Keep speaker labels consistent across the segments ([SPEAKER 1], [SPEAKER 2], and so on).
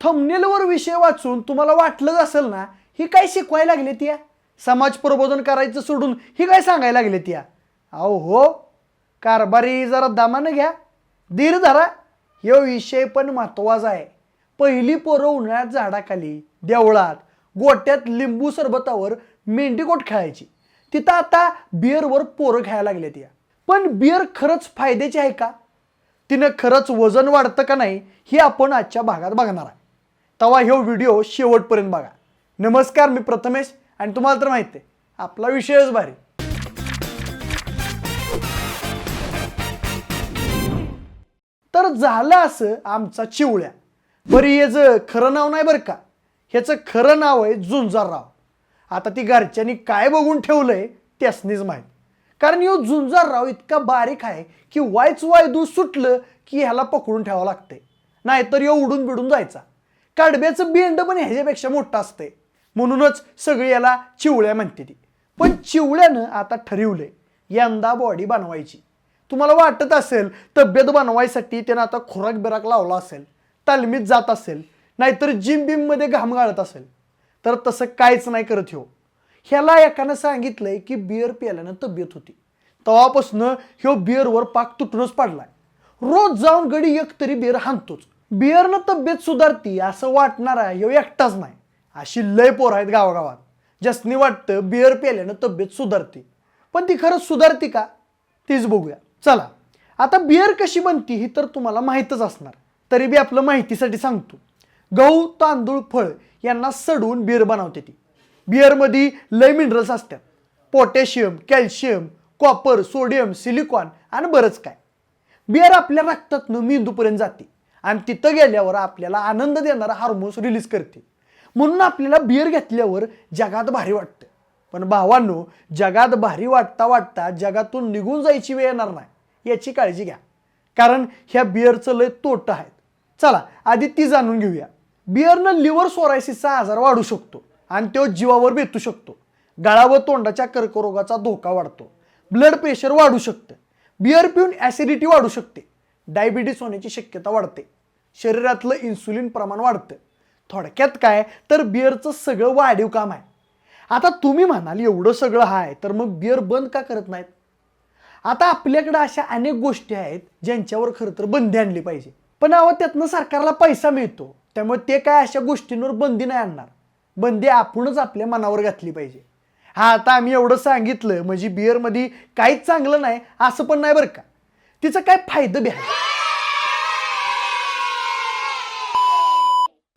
[SPEAKER 1] थंबनेलवर विषय वाचून तुम्हाला वाटलंच असेल ना ही काय शिकवायला लागले ती समाज प्रबोधन करायचं सोडून ही काय सांगायला लागले ती अहो हो. कारभारी जरा दामानं घ्या. धीर धरा. हे विषय पण महत्त्वाचा आहे. पहिली पोरं उन्हाळ्यात झाडाखाली देवळात गोट्यात लिंबू सरबतावर मेंढीकोट खेळायची. तिथं आता बिअरवर पोरं खेळायला लागले ती पण बिअर खरंच फायद्याची आहे का? तिनं खरंच वजन वाढतं का नाही हे आपण आजच्या भागात बघणार आहे तेव्हा ह्यो व्हिडिओ शेवटपर्यंत बघा. नमस्कार मी प्रथमेश आणि तुम्हाला तर माहिती आहे आपला विषयच भारी. तर झालं असं आमचा चिवळ्या. बरी याचं खरं नाव नाही बरं का? ह्याचं खरं नाव आहे झुंजारराव. आता ती घरच्यांनी काय बघून ठेवलंय त्यासनीच माहीत. कारण यो झुंजारराव इतका बारीक आहे की वायच वाय दूध सुटलं की ह्याला पकडून ठेवावं लागतंय. नाहीतर यो उडून बिडून जायचा. काडब्याचं बेंड पण ह्याच्यापेक्षा मोठं असतंय. म्हणूनच सगळी याला चिवळ्या म्हणते ती. पण चिवळ्यानं आता ठरवलंय यंदा बॉडी बनवायची. तुम्हाला वाटत असेल तब्येत बनवायसाठी त्यानं आता खुराक बिराक लावला असेल तालमीत जात असेल नाहीतर जिम बिममध्ये घाम गाळत असेल. तर तसं काहीच नाही करत ह्यो. ह्याला एकानं सांगितलंय की बिअर प्यायल्यानं तब्येत होती. तेव्हापासनं ह्यो बिअरवर पाक तुटूनच पडलाय. रोज जाऊन गडी एक तरी बिअर हाणतोच. बिअरनं तब्येत सुधारती असं वाटणार आहे ह्यो एकटाच नाही. अशी लय पोर आहेत गावागावात. जसनी वाटतं बिअर प्यायल्यानं तब्येत सुधारते. पण ती खरंच सुधारते का? तीच बघूया. चला. आता बिअर कशी बनती ही तर तुम्हाला माहीतच असणार. तरी बी आपलं माहितीसाठी सांगतो. गहू तांदूळ फळ यांना सडवून बिअर बनवते ती. बिअरमध्ये लय मिनरल्स असतात. Potassium calcium copper sodium silicon आणि बरंच काय. बिअर आपल्या रक्तातनं मेंदूपर्यंत जाते. आणि तिथं गेल्यावर आपल्याला आनंद देणारा हार्मोन्स रिलीज करते. म्हणून आपल्याला बिअर घेतल्यावर जगात भारी वाटतं. पण भावांनो जगात भारी वाटता वाटता जगातून निघून जायची वेळ येणार नाही. याची काळजी घ्या. कारण ह्या बिअरचं लय तोटं आहेत. चला आधी ती जाणून घेऊया. बिअरनं लिव्हर सोरायसिसचा आजार वाढू शकतो आणि तो जीवावर बेतू शकतो. गळा व तोंडाच्या कर्करोगाचा धोका वाढतो. ब्लड प्रेशर वाढू शकतं. बिअर पिऊन ॲसिडिटी वाढू शकते. डायबिटीस होण्याची शक्यता वाढते. शरीरातलं इन्सुलिन प्रमाण वाढतं. थोडक्यात काय? तर बिअरचं सगळं वाढीव काम आहे. आता तुम्ही म्हणाल एवढं सगळं आहे तर मग बिअर बंद का करत नाहीत? आता आपल्याकडे अशा अनेक गोष्टी आहेत ज्यांच्यावर खरं तर बंदी आणली पाहिजे. पण अहो त्यातनं सरकारला पैसा मिळतो. त्यामुळे ते काय अशा गोष्टींवर बंदी नाही आणणार. बंदी आपणच आपल्या मनावर घातली पाहिजे. हा आता आम्ही एवढं सांगितलं म्हणजे बिअरमध्ये काहीच चांगलं नाही असं पण नाही बरं का? तिचं काय फायदं बी आहे?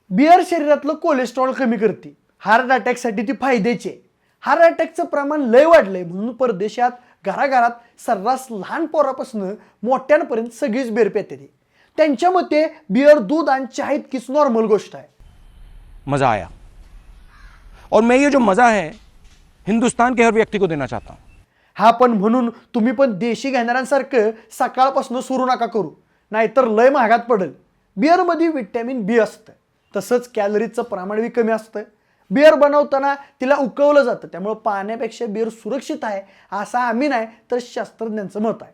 [SPEAKER 1] बिअर शरीरातलं कोलेस्ट्रॉल कमी करते. हार्ट अटॅकसाठी ती फायद्याची आहे. हार्ट अटॅकचं प्रमाण लय वाढलंय म्हणून परदेशात घराघरात सर्रास लहान पोरापासून मोठ्यांपर्यंत सगळीच बिअर पेते ती. त्यांच्या मते बिअर दूध आणि चहा इतकीच नॉर्मल गोष्ट आहे.
[SPEAKER 2] मज़ा आया. और मैं ये जो मज़ा है हिंदुस्तान के हर व्यक्ति को देना चाहता हूँ।
[SPEAKER 1] हा पण म्हणून तुम्ही पण देशी घेणाऱ्यांसारखं सकाळपासून सुरू नका करू. नाहीतर लय महागात पडेल. बिअरमध्ये विटॅमिन बी असतं. तसंच कॅलरीजचं प्रमाण बी कमी असतं. बिअर बनवताना तिला उकळवलं जातं. त्यामुळं पाण्यापेक्षा बिअर सुरक्षित आहे असं आम्ही नाही तर शास्त्रज्ञांचं मत आहे.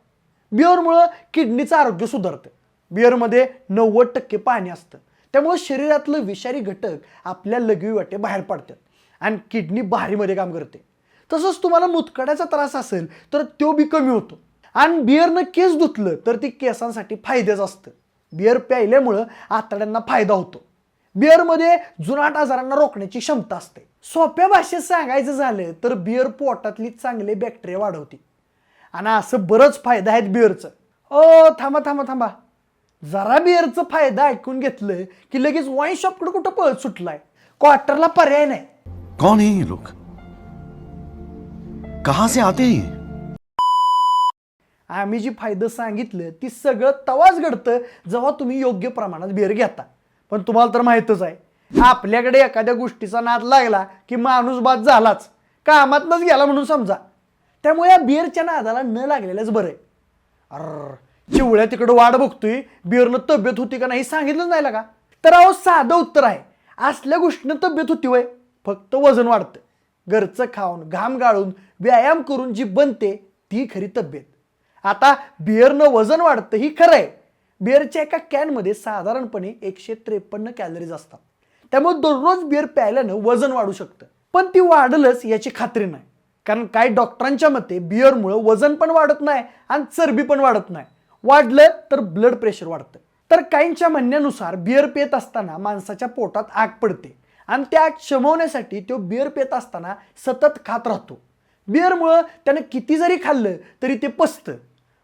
[SPEAKER 1] बिअरमुळं किडनीचं आरोग्य सुधारतं. बिअरमध्ये नव्वद टक्के पाणी असतं. त्यामुळं शरीरातलं विषारी घटक आपल्या लघवी वाटे बाहेर पडतात. आणि किडनी भारीमध्ये काम करते. तसंच तुम्हाला मुतखड्याचा त्रास असेल तर तो बी कमी होतो. आणि बिअरनं केस धुतलं तर ती केसांसाठी फायद्याचं असतं. बिअर प्यायल्यामुळं आतड्यांना फायदा होतो. बिअरमध्ये जुनाट आजारांना रोखण्याची क्षमता असते. सोप्या भाषेत सांगायचं झालं तर बिअर पोटातली चांगले बॅक्टेरिया वाढवते. आणि असं बरंच फायदा आहेत बिअरचं ओ थांबा थांबा थांबा. जरा बिअरचं फायदा ऐकून घेतलं की लगेच वाईन शॉपकडे कुठं पळत सुटलाय? क्वार्टरला पर्याय नाही.
[SPEAKER 3] कौन लोक कहां से आते हैं ये?
[SPEAKER 1] आम्ही जी फायदं सांगितलं ती सगळं तवाच घडतं जेव्हा तुम्ही योग्य प्रमाणात बिअर घेता. पण तुम्हाला तर माहीतच आहे आपल्याकडे एखाद्या गोष्टीचा नाद लागला की माणूस बाद झालाच कामातनच गेला म्हणून समजा. त्यामुळे या बिअरच्या नादाला न लागलेलंच बरं अर चिवळ्या तिकडं वाट बघतोय बिअरनं तब्येत होती का नाही सांगितलंच नाही का? तर अहो साधं उत्तर आहे असल्या गोष्टीनं तब्येत होती वय फक्त वजन वाढतं. घरचं खाऊन घाम गाळून व्यायाम करून जी बनते ती खरी तब्येत. आता बिअरनं वजन वाढतं ही खरं आहे बिअरच्या एका कॅनमध्ये साधारणपणे एकशे त्रेपन्न कॅलरीज असतात. त्यामुळे दररोज बिअर प्यायल्यानं वजन वाढू शकतं. पण ती वाढलंच याची खात्री नाही. कारण काही डॉक्टरांच्या मते बिअरमुळं वजन पण वाढत नाही आणि चरबी पण वाढत नाही. वाढलं तर ब्लड प्रेशर वाढतं. तर काहींच्या म्हणण्यानुसार बिअर पेत असताना माणसाच्या पोटात आग पडते. आणि त्या शमवण्यासाठी तो बिअर पेत असताना सतत खात राहतो. बिअरमुळं त्यानं किती जरी खाल्लं तरी ते पचतं.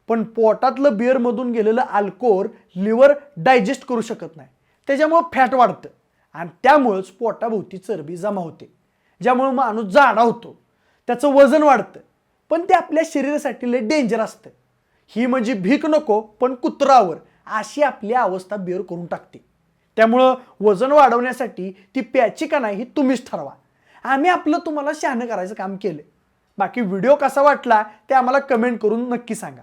[SPEAKER 1] पण पोटातलं बिअरमधून गेलेलं अल्कोहोल लिव्हर डायजेस्ट करू शकत नाही. त्याच्यामुळं फॅट वाढतं. आणि त्यामुळंच पोटाभोवती चरबी जमा होते. ज्यामुळं माणूस जाडा होतो. त्याचं वजन वाढतं. पण ते आपल्या शरीरासाठी लय डेंजर असतं. ही म्हणजे भीक नको पण कुत्रावर अशी आपली अवस्था बिअर करून टाकते. त्यामुळं वजन वाढवण्यासाठी ती प्याची का नाही ही तुम्हीच ठरवा. आम्ही आपलं तुम्हाला शहाणं करायचं काम केलं बाकी व्हिडिओ कसा वाटला ते आम्हाला कमेंट करून नक्की सांगा.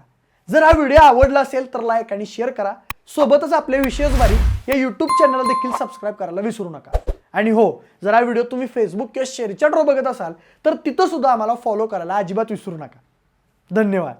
[SPEAKER 1] जर हा व्हिडिओ आवडला असेल तर लाईक आणि शेअर करा. सोबतच आपल्या विशेष बारी या यूट्यूब चॅनलला देखील सबस्क्राईब करायला विसरू नका. आणि हो जर हा व्हिडिओ तुम्ही फेसबुक किंवा शेअरच्या ड्रो बघत असाल तर तिथं सुद्धा आम्हाला फॉलो करायला अजिबात विसरू नका. धन्यवाद.